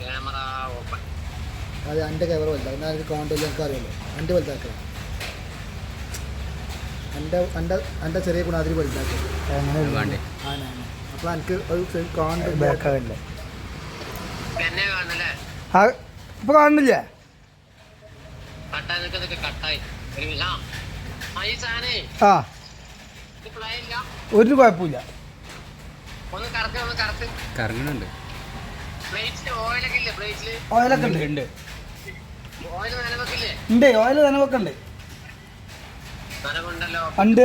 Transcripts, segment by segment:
Camera open. അത് എന്റെ camera വലുതാണ് എന്നാൽ കോണ്ടില്ല എനിക്ക് അറിയാമല്ലോ എന്റെ വലുതാക്കണം. എന്റെ എന്റെ എന്റെ ചെറിയ ഗുണാതിരി വലുതാക്കണം. അങ്ങനെ അപ്പോൾ എനിക്ക് ഒരു കാണുന്നില്ല? ഇപ്പൊ കാണുന്നില്ലേ? കട്ടായി ഒരു മിനിറ്റ്. ആ. ആ, ഈ സാധനേ. ആ. ഇത് പ്ലേ ഇല്ല. ഒരു കുഴപ്പമില്ല. കറങ്ങുന്നുണ്ട് ഓയിലൊക്കെ ഇല്ലേ? പ്ലേറ്റിൽ ഓയിലൊക്കെ ഉണ്ട് ഉണ്ട് ഓയിൽ നനവൊക്കെ ഉണ്ട് ഓയിൽ നനവൊക്കെ ഉണ്ട്. ഉണ്ട്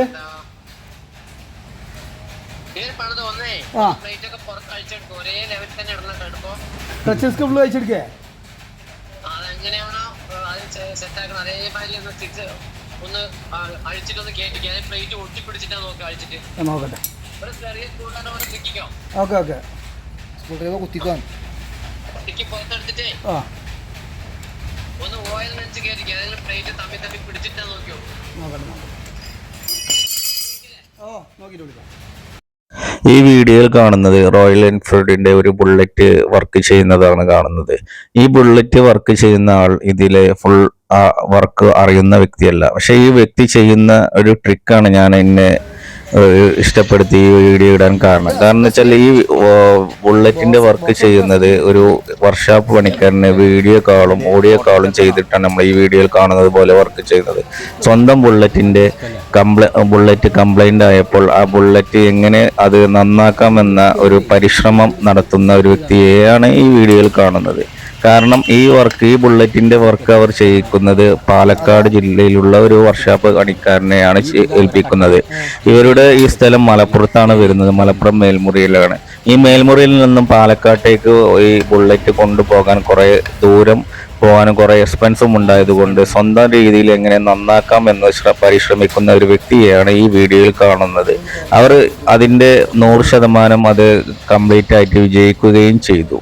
ടച്ച് സ്ക്രിപ്റ്റ് വായിച്ചെടുക്കേ നോക്കട്ടെ. ഓക്കെ ഓക്കെ സ്കൂൾ ഡ്രൈവർ കുത്തിക്കാൻ തിക്കി പുറത്തെടുത്തിട്ടേ ആ. ഒന്ന് ഓയിൽ നനച്ച് കയറ്റിക്കുക അതിന് പ്ലേറ്റ് തമ്മി തമ്മി പിടിച്ചിട്ടാ നോക്കിയോ. നോക്കട്ടെ നോക്കട്ടെ. ഓ നോക്കിയിട്ട് വിളിക്കാം. ഈ വീഡിയോയിൽ കാണുന്നത് റോയൽ എൻഫീൽഡിന്റെ ഒരു ബുള്ളറ്റ് വർക്ക് ചെയ്യുന്നതാണ് കാണുന്നത്. ഈ ബുള്ളറ്റ് വർക്ക് ചെയ്യുന്ന ആൾ ഇതിലെ ഫുൾ വർക്ക് അറിയുന്ന വ്യക്തിയല്ല. പക്ഷേ ഈ വ്യക്തി ചെയ്യുന്ന ഒരു ട്രിക്കാണ് ഞാൻ എന്നെ ഇഷ്ടപ്പെടുത്തി ഈ വീഡിയോ ഇടാൻ കാരണം. കാരണം വെച്ചാൽ ഈ ബുള്ളറ്റിന്റെ വർക്ക് ചെയ്യുന്നത് ഒരു വർക്ക്ഷോപ്പ് പണിക്കാരന് വീഡിയോ കാളും ഓഡിയോ കാളും ചെയ്തിട്ടാണ് നമ്മൾ ഈ വീഡിയോയിൽ കാണുന്നത് പോലെ വർക്ക് ചെയ്യുന്നത്. സ്വന്തം ബുള്ളറ്റിന്റെ കംപ്ലൈ ബുള്ളറ്റ് കംപ്ലൈന്റ് ആയപ്പോൾ ആ ബുള്ളറ്റ് എങ്ങനെ അത് നന്നാക്കാമെന്ന ഒരു പരിശ്രമം നടത്തുന്ന ഒരു വ്യക്തിയെയാണ് ഈ വീഡിയോയിൽ കാണുന്നത്. കാരണം ഈ വർക്ക് ഈ ബുള്ളറ്റിന്റെ വർക്ക് അവർ ചെയ്യിക്കുന്നത് പാലക്കാട് ജില്ലയിലുള്ള ഒരു വർക്ക്ഷോപ്പ് പണിക്കാരനെയാണ് ഏൽപ്പിക്കുന്നത്. ഇവരുടെ ഈ സ്ഥലം മലപ്പുറത്താണ് വരുന്നത്. മലപ്പുറം മേൽമുറിയിലാണ്. ഈ മേൽമുറിയിൽ നിന്നും പാലക്കാട്ടേക്ക് ഈ ബുള്ളറ്റ് കൊണ്ടുപോകാൻ കുറേ ദൂരം പോകാനും കുറേ എക്സ്പെൻസും ഉണ്ടായതുകൊണ്ട് സ്വന്തം രീതിയിൽ എങ്ങനെ നന്നാക്കാം എന്ന് ശ്ര- പരിശ്രമിക്കുന്ന ഒരു വ്യക്തിയെയാണ് ഈ വീഡിയോയിൽ കാണുന്നത്. അവർ അതിന്റെ നൂറ് ശതമാനം അത് കംപ്ലീറ്റ് ആയിട്ട് വിജയിക്കുകയും ചെയ്തു.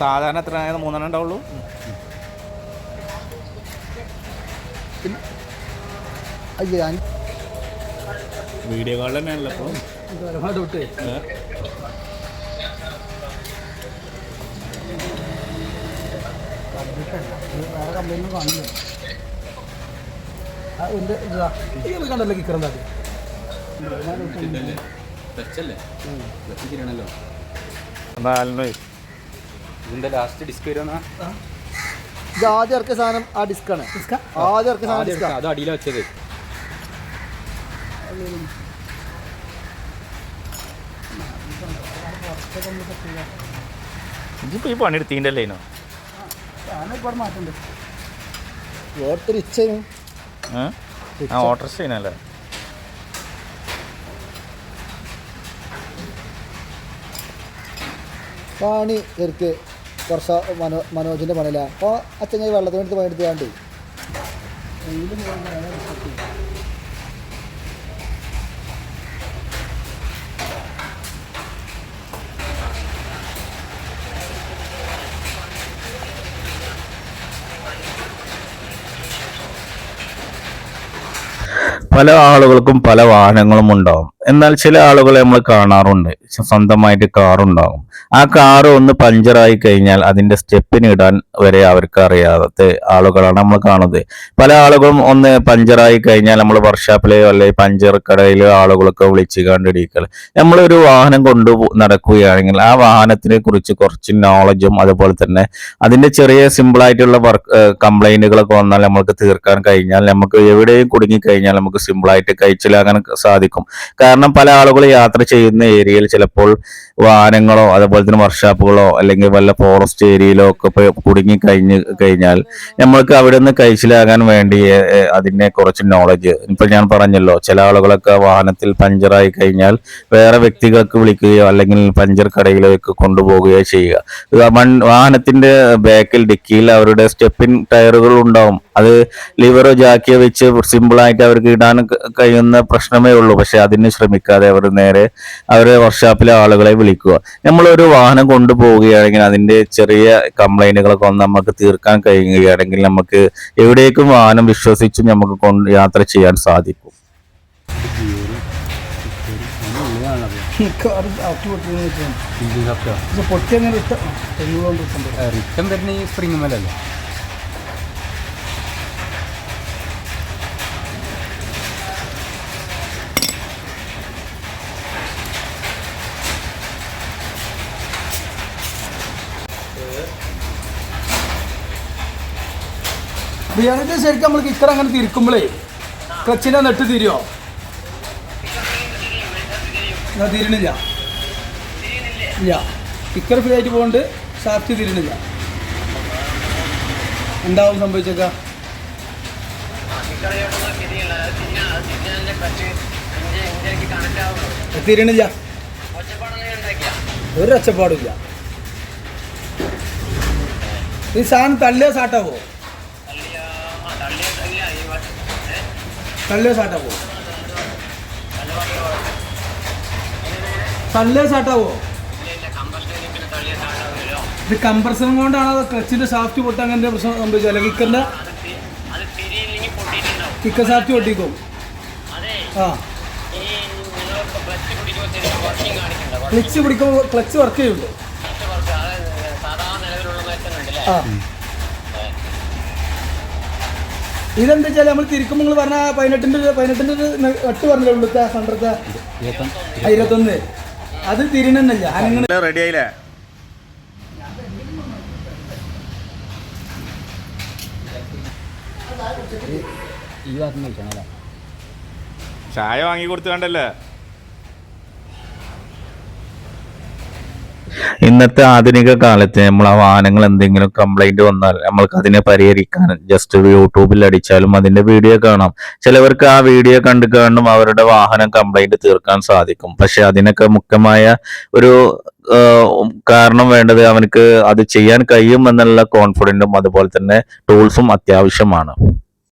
സാധാരണ എത്ര മൂന്നെണ്ണം ഉണ്ടാവുള്ളൂ. വീഡിയോ കോൾ തന്നെയാണല്ലോ തൊട്ട് വേറെ കാണില്ല എന്റെ ഇതാ കണ്ടല്ലോ ടച്ചിരണല്ലോ നാലിന് ഇതിന്റെ ലാസ്റ്റ് ഡിസ്ക് വരുന്ന ഇത് ആദ്യം ഇറക്കിയ സാധനം ആ ഡിസ്കാണ് ആദ്യം ഇറക്കിയ സാധനം അത് അടിയിലാ വെച്ചത്. ഇതിപ്പോ ഈ പണിയെടുത്തിന്റെ അല്ലേ ഓട്ടർ ചെയ്യുന്നല്ലേ പണി ഇവർക്ക് കുറച്ച് മനോ മനോജിന്റെ പണിയില്ല അപ്പോൾ അച്ഛൻ ഞാൻ വെള്ളത്തിന് എടുത്ത് പണിയെടുത്ത് വേണ്ടി പല ആളുകൾക്കും പല വാഹനങ്ങളും ഉണ്ടാവും എന്നാൽ ചില ആളുകളെ നമ്മൾ കാണാറുണ്ട്. സ്വന്തമായിട്ട് കാറുണ്ടാകും ആ കാറ് ഒന്ന് പഞ്ചറായി കഴിഞ്ഞാൽ അതിന്റെ സ്റ്റെപ്പിന് ഇടാൻ വരെ അവർക്ക് അറിയാത്ത ആളുകളാണ് നമ്മൾ കാണുന്നത്. പല ആളുകളും ഒന്ന് പഞ്ചറായി കഴിഞ്ഞാൽ നമ്മൾ വർക്ക്ഷോപ്പിലെയോ അല്ലെങ്കിൽ പഞ്ചർ കടയിലോ ആളുകളൊക്കെ വിളിച്ച് കണ്ടിടിക്കൽ. നമ്മളൊരു വാഹനം കൊണ്ടു നടക്കുകയാണെങ്കിൽ ആ വാഹനത്തിനെ കുറിച്ച് കുറച്ച് നോളജും അതുപോലെ തന്നെ അതിന്റെ ചെറിയ സിമ്പിൾ ആയിട്ടുള്ള വർക്ക് കംപ്ലൈന്റുകളൊക്കെ വന്നാൽ നമ്മൾക്ക് തീർക്കാൻ കഴിഞ്ഞാൽ നമുക്ക് എവിടെയും കുടുങ്ങി കഴിഞ്ഞാൽ നമുക്ക് സിമ്പിൾ ആയിട്ട് കഴിച്ചിലാകാൻ സാധിക്കും. കാരണം പല ആളുകൾ യാത്ര ചെയ്യുന്ന ഏരിയയിൽ ചിലപ്പോൾ വാഹനങ്ങളോ അതുപോലെ തന്നെ വർക്ക്ഷോപ്പുകളോ അല്ലെങ്കിൽ വല്ല ഫോറസ്റ്റ് ഏരിയയിലോ ഒക്കെ കുടുങ്ങി കഴിഞ്ഞ് കഴിഞ്ഞാൽ നമ്മൾക്ക് അവിടെ നിന്ന് കഴിച്ചിലാകാൻ വേണ്ടി അതിനെ കുറച്ച് നോളജ് ഇപ്പൊ ഞാൻ പറഞ്ഞല്ലോ ചില ആളുകളൊക്കെ വാഹനത്തിൽ പഞ്ചറായി കഴിഞ്ഞാൽ വേറെ വ്യക്തികൾക്ക് വിളിക്കുകയോ അല്ലെങ്കിൽ പഞ്ചർ കടയിലേക്ക് കൊണ്ടുപോവുകയോ ചെയ്യുക. വാഹനത്തിന്റെ ബാക്കിൽ ഡിക്കിയിൽ അവരുടെ സ്റ്റെപ്പിൻ ടയറുകൾ ഉണ്ടാവും. അത് ലിവറോ ജാക്കിയോ വെച്ച് സിമ്പിൾ ആയിട്ട് അവർക്ക് ഇടാൻ കഴിയുന്ന പ്രശ്നമേ ഉള്ളൂ. പക്ഷെ അതിന് ശ്രമിക്കാതെ അവർ നേരെ അവരെ വർക്ക്ഷോപ്പിലെ ആളുകളെ വിളിക്കുക. നമ്മളൊരു വാഹനം കൊണ്ടുപോവുകയാണെങ്കിൽ അതിന്റെ ചെറിയ കംപ്ലൈന്റുകളൊക്കെ ഒന്ന് നമുക്ക് തീർക്കാൻ കഴിയുകയാണെങ്കിൽ നമുക്ക് എവിടേക്കും വാഹനം വിശ്വസിച്ചും നമുക്ക് കൊണ്ട് യാത്ര ചെയ്യാൻ സാധിക്കും. ഈ സ്പ്രിംഗ് വെച്ചാൽ പക്ഷെ പൊട്ടി അങ്ങനെ ഇട്ട തെങ്ങുകൊണ്ട് സംഭവം റിട്ടം വരുന്ന ഈ സ്പ്രിങ് മേലല്ലേ ബിയാണിന്റെ ശരിക്കും നമ്മൾ കിക്കർ അങ്ങനെ തിരിക്കുമ്പോഴേ ക്ലച്ചിന്റെ നെട്ട് തിരിയോ? തിരിണില്ല. ഇല്ല. കിക്കർ ഫ്രീ ആയിട്ട് പോകുന്നുണ്ട് ഷാഫ്റ്റ് തിരിണില്ല. എന്താവും സംഭവിച്ചേക്കാം? തിരിണില്ല. ഒരു ഒച്ചപ്പാടില്ല ഈ സാധനം തള്ളിയ സാട്ടാവോ? തള്ളിയ സാട്ടാവോ പാട്ട് തള്ളിയ സാട്ടാവോ ഇത് കമ്പ്രസറും കൊണ്ടാണ്? അത് ക്ലച്ചിന്റെ സാഫ്റ്റ് പൊട്ടാൻ അങ്ങനെ പ്രശ്നം സംഭവിച്ചത് അല്ലെങ്കിൽ കിക്കറിന്റെ അത് സാഫ്റ്റ് പൊട്ടിക്കും? ആ. ക്ലച്ച് പിടിക്കുമ്പോൾ ക്ലച്ച് വർക്ക് ചെയ്യുന്നുണ്ട്. ആ. ഇതെന്താ വെച്ചാൽ നമ്മൾ തിരിക്കുമ്പോൾ നിങ്ങൾ പറഞ്ഞ പതിനെട്ടിന്റെ പതിനെട്ടിന്റെ എട്ട് പറഞ്ഞില്ല ഉള്ളത്തെ സെന്ററത്തെ ഇരുപത്തൊന്ന്. അത് തിരിണന്നല്ല അങ്ങനെ റെഡി ആയില്ലേ? ചായ വാങ്ങി കൊടുത്തു കണ്ടല്ലേ? ഇന്നത്തെ ആധുനിക കാലത്ത് നമ്മൾ ആ വാഹനങ്ങൾ എന്തെങ്കിലും കംപ്ലൈന്റ് വന്നാൽ നമ്മൾക്ക് അതിനെ പരിഹരിക്കാൻ ജസ്റ്റ് യൂട്യൂബിൽ അടിച്ചാലും അതിന്റെ വീഡിയോ കാണാം. ചിലവർക്ക് ആ വീഡിയോ കണ്ടു കാണും അവരുടെ വാഹനം കംപ്ലൈന്റ് തീർക്കാൻ സാധിക്കും. പക്ഷെ അതിനൊക്കെ മുഖ്യമായ ഒരു കാരണം വേണ്ടത് അവനക്ക് അത് ചെയ്യാൻ കഴിയും എന്നുള്ള കോൺഫിഡന്റും അതുപോലെ തന്നെ ടൂൾസും അത്യാവശ്യമാണ്.